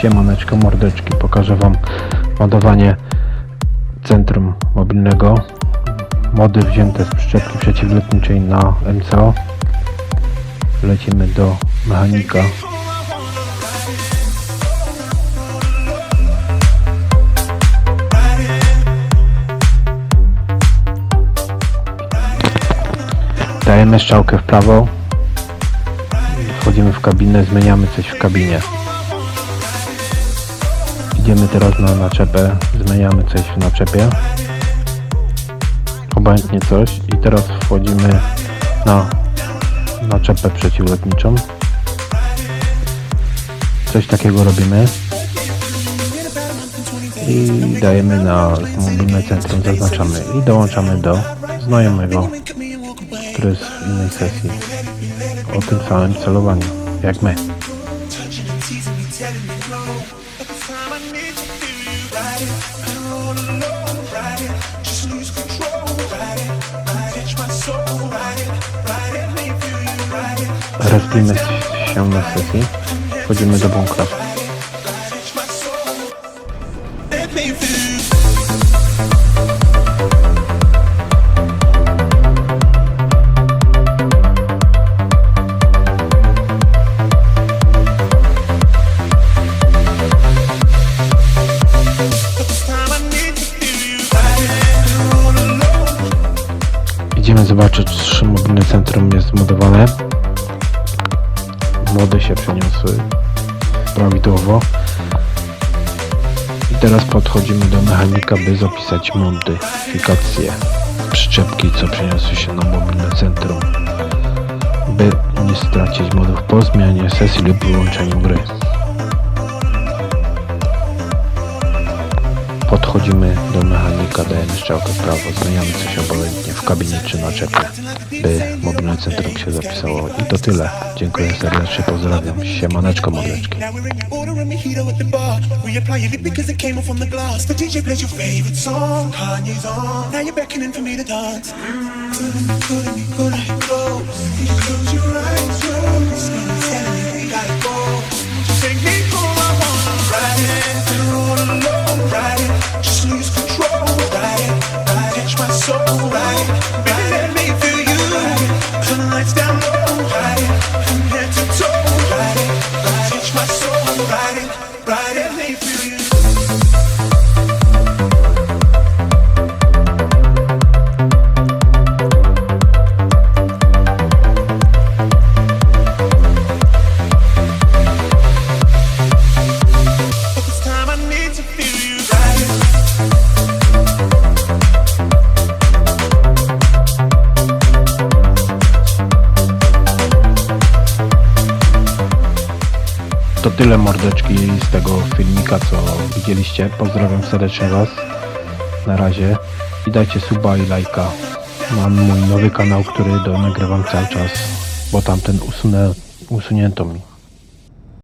Siemaneczko mordeczki, pokażę wam modowanie centrum mobilnego. Mody wzięte z przyczepki przeciwlotniczej na MCO lecimy do mechanika. Dajemy strzałkę w prawo. Wchodzimy w kabinę, zmieniamy coś w kabinie Idziemy teraz na naczepę, zmieniamy coś w naczepie. Obojętnie coś i teraz wchodzimy na naczepę przeciwlotniczą. Coś takiego robimy. I dajemy na mobilne centrum, zaznaczamy i dołączamy do znajomego, który jest w innej sesji o tym samym celowaniu, jak my. Respimy się na sesji. Wchodzimy do bunkra. Idziemy zobaczyć, czy mobilne centrum jest zbudowane. Młody się przeniosły prawidłowo. I teraz podchodzimy do mechanika, by zapisać modyfikacje przyczepki, co przeniosły się na mobilne centrum, by nie stracić modów po zmianie sesji lub wyłączeniu gry. Podchodzimy do mechanika, dajemy strzałkę w prawo, zmieniamy coś obojętnie w kabinie czy na czepie, by mobilne centrum się zapisało. I to tyle. Dziękuję serdecznie, pozdrawiam. Siemaneczko, mordeczki. Now ride. Baby, let me feel you. Turn the lights down low, ride tyle mordeczki z tego filmika, co widzieliście. Pozdrawiam serdecznie Was. Na razie. I dajcie suba i lajka. Mam mój nowy kanał, który do nagrywam cały czas, bo tamten usunę, usunięto mi.